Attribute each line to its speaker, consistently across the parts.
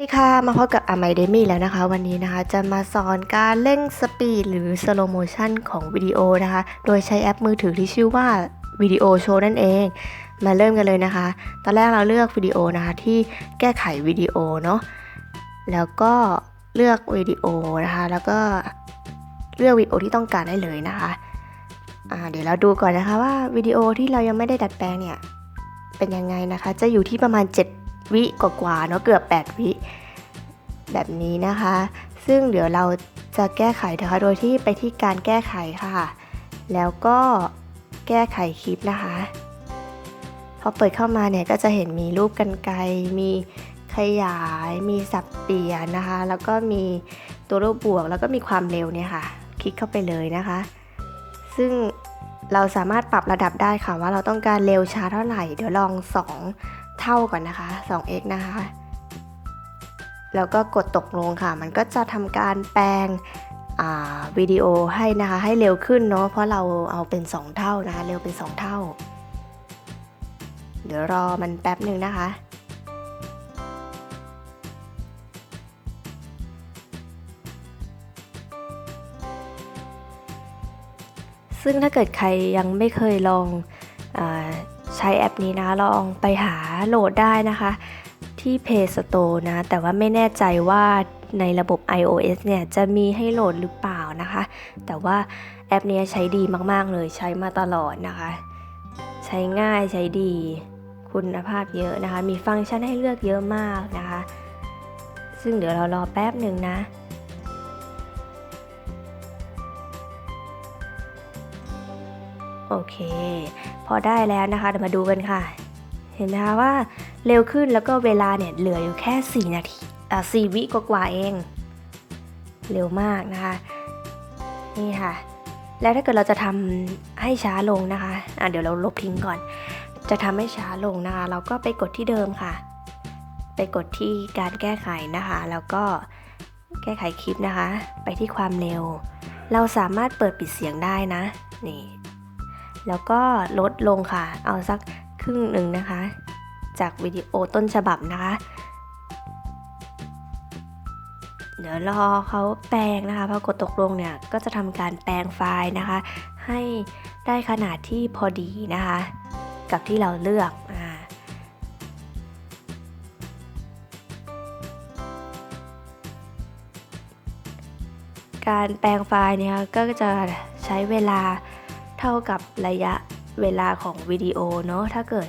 Speaker 1: สวัสดีค่ะมาพบกับอ m มเดมี่แล้วนะคะ วันนี้นะคะจะมาสอนการเร่งสปีดหรือสโลโมชันของวิดีโอนะคะ โดยใช้แอปมือถือที่ชื่อว่าวิดีโอโชว์นั่นเอง มาเริ่มกันเลยนะคะ ตอนแรกเราเลือกวิดีโอนะคะที่แก้ไขวิดีโอเนาะแล้วก็เลือกวิดีโอนะคะ แล้วก็เลือกวิดีโอที่ต้องการได้เลยนะคะอ่าเดี๋ยวเราดูก่อนนะคะว่าวิดีโอที่เรายังไม่ได้ดัดแปลงเนี่ยเป็นยังไงนะคะ จะอยู่ที่ประมาณ 7 วิกว่าๆเนาะเกือบ 8 วิแบบนี้นะคะ ซึ่งเดี๋ยวเราจะแก้ไขนะคะโดยที่ไปที่การแก้ไขค่ะ แล้วก็แก้ไขคลิปนะคะ พอเปิดเข้ามาเนี่ยก็จะเห็นมีรูปกันไกรมีขยาย มีสับเปลี่ยนนะคะ แล้วก็มีตัวรูปบวก แล้วก็มีความเร็วเนี่ยค่ะ คลิกเข้าไปเลยนะคะ ซึ่งเราสามารถปรับระดับได้ค่ะว่าเราต้องการเร็วช้าเท่าไหร่ เดี๋ยวลอง 2 เท่าก่อนนะคะ 2x นะคะ แล้วก็กดตกลงค่ะ มันก็จะทำการแปลงวิดีโอให้นะคะ ให้เร็วขึ้นเนาะ เพราะเราเอาเป็น 2 เท่านะคะ เร็วเป็น 2 เท่า เดี๋ยวรอมันแป๊บหนึ่งนะคะซึ่งถ้าเกิดใครยังไม่เคยลองอ ใช้แอปนี้นะลองไปหาโหลดได้นะคะ ที่ Play Store นะ แต่ว่าไม่แน่ใจว่าในระบบ iOS เนี่ยจะมีให้โหลดหรือเปล่านะคะ แต่ว่าแอปนี้ใช้ดีมาก ๆ เลยใช้มาตลอดนะคะ ใช้ง่ายใช้ดีคุณภาพเยอะนะคะ มีฟังก์ชันให้เลือกเยอะมากนะคะ ซึ่งเดี๋ยวเรารอแป๊บหนึ่งนะ โอเค พอได้แล้วนะคะเดี๋ยวมาดูกันค่ะ เห็นไหมคะว่าเร็วขึ้นแล้วก็เวลาเนี่ยเหลืออยู่แค่ 4 นาทีอะ4วิกว่าเอง เร็วมากนะคะ นี่ค่ะ แล้วถ้าเกิดเราจะทำให้ช้าลงนะคะอะเดี๋ยวเราลบทิ้งก่อน จะทำให้ช้าลงนะคะ เราก็ไปกดที่เดิมค่ะ ไปกดที่การแก้ไขนะคะ แล้วก็แก้ไขคลิปนะคะ ไปที่ความเร็ว เราสามารถเปิดปิดเสียงได้นะ นี่ แล้วก็ลดลงค่ะ เอาสักครึ่งหนึ่งนะคะ จากวิดีโอต้นฉบับนะคะ เดี๋ยวรอเขาแปลงนะคะพอกดตกลงเนี่ยก็จะทำการแปลงไฟล์นะคะ ให้ได้ขนาดที่พอดีนะคะ กับที่เราเลือกอ่าการแปลงไฟล์เนี่ยก็จะใช้เวลา เท่ากับระยะเวลาของวิดีโอเนาะถ้าเกิด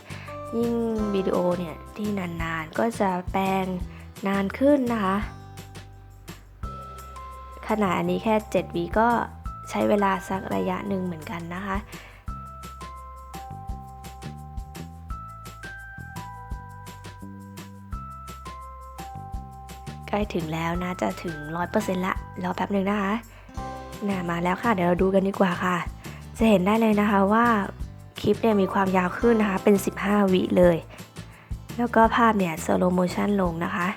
Speaker 1: ยิ่งวิดีโอเนี่ยที่นานๆก็จะแปลงนานขึ้นนะคะ ขนาดอันนี้แค่7วิก็ใช้เวลาสักระยะหนึ่งเหมือนกันนะคะใกล้ถึงแล้วนะจะถึง 100%ละรอแป๊บหนึ่งนะคะน่ะมาแล้วค่ะ เดี๋ยวเราดูกันดีกว่าค่ะ จะเห็นได้เลยนะคะว่าคลิปเนี่ยมีความยาวขึ้นนะคะ เป็น 15 วิเลย แล้วก็ภาพเนี่ยสโลโมชันลงนะคะ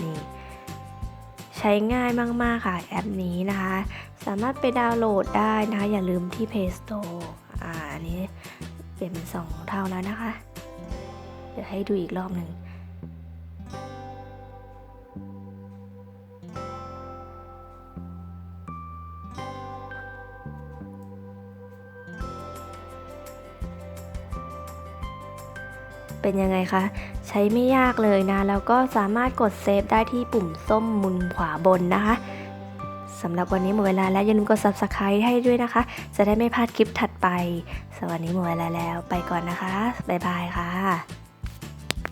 Speaker 1: นี่ใช้ง่ายมากๆค่ะแอปนี้นะคะ สามารถไปดาวน์โหลดได้นะคะ อย่าลืมที่ Play Store อ่านนี้เปลี่ยนเป็น 2 เท่าแล้วนะคะ เดี๋ยวให้ดูอีกรอบหนึ่ง เป็นยังไงคะ ใช้ไม่ยากเลยนะ แล้วก็สามารถกดเซฟได้ที่ปุ่มส้มมุมขวาบนนะคะสำหรับวันนี้หมดเวลาแล้วอย่าลืมกด subscribe ให้ด้วยนะคะ จะได้ไม่พลาดคลิปถัดไปสวันนี้หมดเวลาแล้วไปก่อนนะคะ บ๊ายบายค่ะ